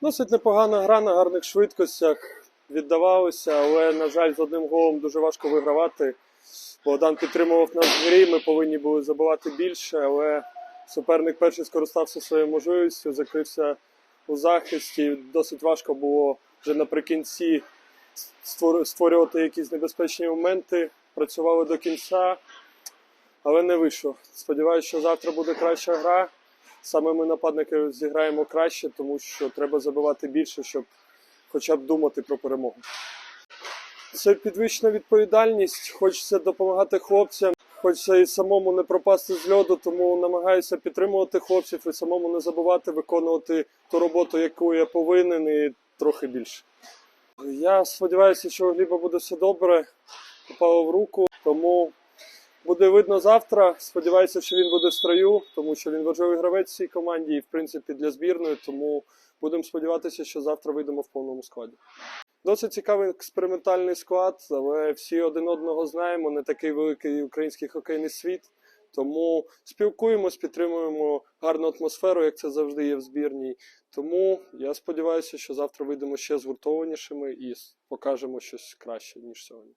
Досить непогана гра на гарних швидкостях. Віддавалося, але, на жаль, з одним голом дуже важко вигравати. Богдан підтримував нас в грі, ми повинні були забивати більше, але суперник перший скористався своєю можливістю, закрився у захисті. Досить важко було вже наприкінці створювати якісь небезпечні моменти. Працювали до кінця, але не вийшло. Сподіваюся, що завтра буде краща гра. Саме ми нападники зіграємо краще, тому що треба забивати більше, щоб хоча б думати про перемогу. Це підвищена відповідальність. Хочеться допомагати хлопцям, хочеться і самому не пропасти з льоду, тому намагаюся підтримувати хлопців і самому не забувати виконувати ту роботу, яку я повинен, і трохи більше. Я сподіваюся, що у Гліба буде все добре. Попало в руку, тому буде видно завтра. Сподіваюся, що він буде в строю, тому що він важливий гравець цій команді і, в принципі, для збірної. Тому будемо сподіватися, що завтра вийдемо в повному складі. Досить цікавий експериментальний склад, але всі один одного знаємо. Не такий великий український хокейний світ. Тому спілкуємось, підтримуємо гарну атмосферу, як це завжди є в збірній. Тому я сподіваюся, що завтра вийдемо ще згуртованішими і покажемо щось краще ніж сьогодні.